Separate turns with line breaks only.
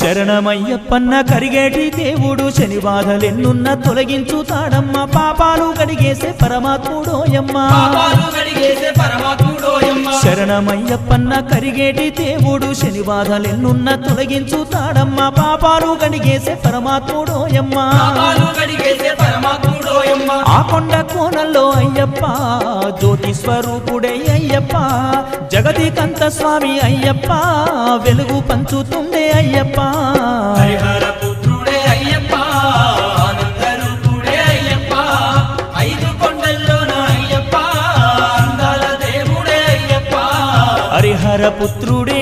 శరణమయ్యప్పన్న కరిగేటి దేవుడు శని బాధలెన్నున్న కడిగేసే పరమాత్ముడోయమ్మ.
పాపాలు కడిగేసే పరమాత్ముడోయమ్మ.
శరణమయ్యప్పన్న కరిగేటి దేవుడు శని బాధలెన్నున్న కడిగేసే పరమాత్ముడోయమ్మ.
పాపాలు కడిగేసే పరమాత్ముడోయమ్మ.
ఆ కొండ కోణంలో అయ్యప్ప జ్యోతి స్వరూపుడే అయ్యప్ప జగతికంత స్వామి అయ్యప్ప వెలుగు పంచుతుండే అయ్యప్ప.
హరిహర పుత్రుడే అయ్యప్ప ఆనందరూపుడే అయ్యప్ప ఐదు కొండల్లోన అయ్యప్ప అందాల దేవుడే అయ్యప్ప.
హరిహర పుత్రుడే